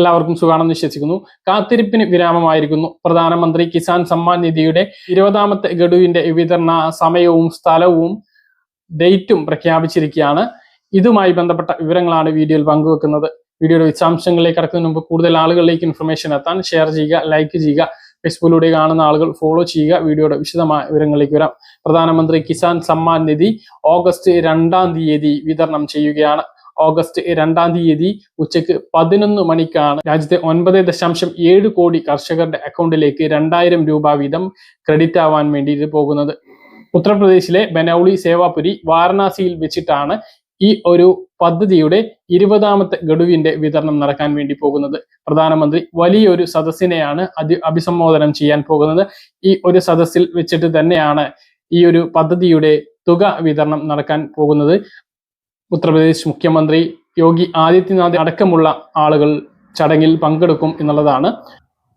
എല്ലാവർക്കും സുഖാണെന്ന് വിശ്വസിക്കുന്നു. കാത്തിരിപ്പിന് വിരാമമായിരിക്കുന്നു പ്രധാനമന്ത്രി കിസാൻ സമ്മാൻ നിധിയുടെ ഇരുപതാമത്തെ ഗഡുവിന്റെ വിതരണ സമയവും സ്ഥലവും ഡേറ്റും പ്രഖ്യാപിച്ചിരിക്കുകയാണ്. ഇതുമായി ബന്ധപ്പെട്ട വിവരങ്ങളാണ് വീഡിയോയിൽ പങ്കുവെക്കുന്നത്. വീഡിയോയുടെ വിശദാംശങ്ങളിലേക്ക് കടക്കുന്നതിന് മുമ്പ് കൂടുതൽ ആളുകളിലേക്ക് ഇൻഫർമേഷൻ എത്താൻ ഷെയർ ചെയ്യുക ലൈക്ക് ചെയ്യുക ഫേസ്ബുക്കിലൂടെ കാണുന്ന ആളുകൾ ഫോളോ ചെയ്യുക വീഡിയോയുടെ വിശദമായ വിവരങ്ങളിലേക്ക് വരാം. പ്രധാനമന്ത്രി കിസാൻ സമ്മാൻ നിധി ഓഗസ്റ്റ് രണ്ടാം തീയതി വിതരണം ചെയ്യുകയാണ്. ഓഗസ്റ്റ് രണ്ടാം തീയതി ഉച്ചയ്ക്ക് പതിനൊന്ന് മണിക്കാണ് രാജ്യത്തെ ഒൻപത് ദശാംശം ഏഴ് കോടി കർഷകരുടെ അക്കൗണ്ടിലേക്ക് രണ്ടായിരം രൂപ വീതം ക്രെഡിറ്റ് ആവാൻ വേണ്ടി ഇത് പോകുന്നത്. ഉത്തർപ്രദേശിലെ ബനൌളി സേവാപുരി വാരണാസിയിൽ വെച്ചിട്ടാണ് ഈ ഒരു പദ്ധതിയുടെ ഇരുപതാമത്തെ ഗഡുവിന്റെ വിതരണം നടക്കാൻ വേണ്ടി പോകുന്നത്. പ്രധാനമന്ത്രി വലിയൊരു സദസ്സിനെയാണ് അതി അഭിസംബോധനം ചെയ്യാൻ പോകുന്നത്. ഈ ഒരു സദസ്സിൽ വെച്ചിട്ട് തന്നെയാണ് ഈ ഒരു പദ്ധതിയുടെ തുക വിതരണം നടക്കാൻ പോകുന്നത്. ഉത്തർപ്രദേശ് മുഖ്യമന്ത്രി യോഗി ആദിത്യനാഥ് അടക്കമുള്ള ആളുകൾ ചടങ്ങിൽ പങ്കെടുക്കും എന്നുള്ളതാണ്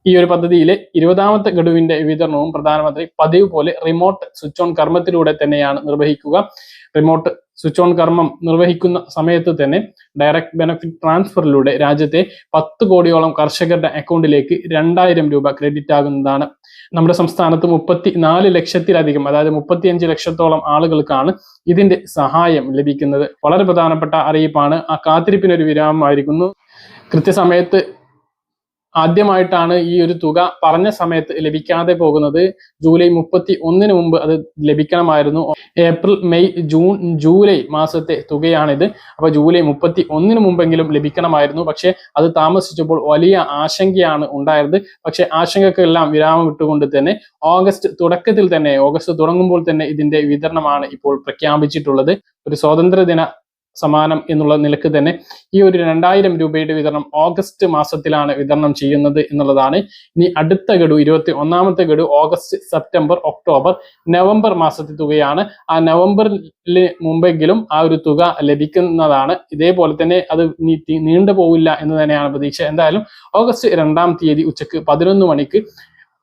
ഈ ഒരു പദ്ധതിയിലെ ഇരുപതാമത്തെ ഗഡുവിന്റെ വിതരണവും പ്രധാനമന്ത്രി പതിവ് പോലെ റിമോട്ട് സ്വിച്ച് ഓൺ കർമ്മത്തിലൂടെ തന്നെയാണ് നിർവഹിക്കുക. റിമോട്ട് സ്വിച്ച് ഓൺ കർമ്മം നിർവഹിക്കുന്ന സമയത്ത് തന്നെ ഡയറക്റ്റ് ബെനഫിറ്റ് ട്രാൻസ്ഫറിലൂടെ രാജ്യത്തെ പത്ത് കോടിയോളം കർഷകരുടെ അക്കൗണ്ടിലേക്ക് രണ്ടായിരം രൂപ ക്രെഡിറ്റ് ആകുന്നതാണ്. നമ്മുടെ സംസ്ഥാനത്ത് മുപ്പത്തി നാല് ലക്ഷത്തിലധികം അതായത് മുപ്പത്തിയഞ്ച് ലക്ഷത്തോളം ആളുകൾക്കാണ് ഇതിന്റെ സഹായം ലഭിക്കുന്നത്. വളരെ പ്രധാനപ്പെട്ട അറിയിപ്പാണ്. ആ കാത്തിരിപ്പിനൊരു വിരാമമായിരിക്കുന്നു. കൃത്യസമയത്ത് ആദ്യമായിട്ടാണ് ഈ ഒരു തുക പറഞ്ഞ സമയത്ത് ലഭിക്കാതെ പോകുന്നത്. ജൂലൈ മുപ്പത്തി ഒന്നിന് മുമ്പ് അത് ലഭിക്കണമായിരുന്നു. ഏപ്രിൽ മെയ് ജൂൺ ജൂലൈ മാസത്തെ തുകയാണിത്. അപ്പൊ ജൂലൈ മുപ്പത്തി ഒന്നിന് മുമ്പെങ്കിലും ലഭിക്കണമായിരുന്നു. പക്ഷെ അത് താമസിച്ചപ്പോൾ വലിയ ആശങ്കയാണ് ഉണ്ടായത്. പക്ഷെ ആശങ്കക്കെല്ലാം വിരാമം ഇട്ടുകൊണ്ട് തന്നെ ഓഗസ്റ്റ് തുടക്കത്തിൽ തന്നെ ഓഗസ്റ്റ് തുടങ്ങുമ്പോൾ തന്നെ ഇതിന്റെ വിതരണമാണ് ഇപ്പോൾ പ്രഖ്യാപിച്ചിട്ടുള്ളത്. ഒരു സ്വാതന്ത്ര്യദിന സമാനം എന്നുള്ള നിലയ്ക്ക് തന്നെ ഈ ഒരു രണ്ടായിരം രൂപയുടെ വിതരണം ഓഗസ്റ്റ് മാസത്തിലാണ് വിതരണം ചെയ്യുന്നത് എന്നുള്ളതാണ്. ഇനി അടുത്ത ഗഡു ഇരുപത്തി ഒന്നാമത്തെ ഗഡു ഓഗസ്റ്റ് സെപ്റ്റംബർ ഒക്ടോബർ നവംബർ മാസത്തെ തുകയാണ്. ആ നവംബറിൽ മുമ്പെങ്കിലും ആ ഒരു തുക ലഭിക്കുന്നതാണ്. ഇതേപോലെ തന്നെ അത് നീട്ടി നീണ്ടു പോവില്ല എന്ന് തന്നെയാണ് പ്രതീക്ഷ. എന്തായാലും ഓഗസ്റ്റ് രണ്ടാം തീയതി ഉച്ചയ്ക്ക് പതിനൊന്ന് മണിക്ക്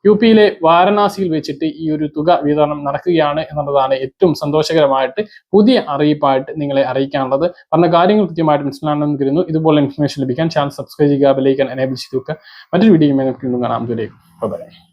യു പിയിലെ വാരണാസിയിൽ വെച്ചിട്ട് ഈ ഒരു തുക വിതരണം നടക്കുകയാണ് എന്നുള്ളതാണ് ഏറ്റവും സന്തോഷകരമായിട്ട് പുതിയ അറിയിപ്പായിട്ട് നിങ്ങളെ അറിയിക്കാനുള്ളത്. പറഞ്ഞ കാര്യങ്ങൾ കൃത്യമായിട്ട് മനസ്സിലാണെന്ന് കരുതുന്നു. ഇതുപോലെ ഇൻഫർമേഷൻ ലഭിക്കാൻ ചാനൽ സബ്സ്ക്രൈബ് ചെയ്യുക ബെലൈക്കൻ എനേബിൾ ചെയ്ത് മറ്റൊരു വീഡിയോ നമുക്ക് വീണ്ടും കാണാം. ദൂരേക്കും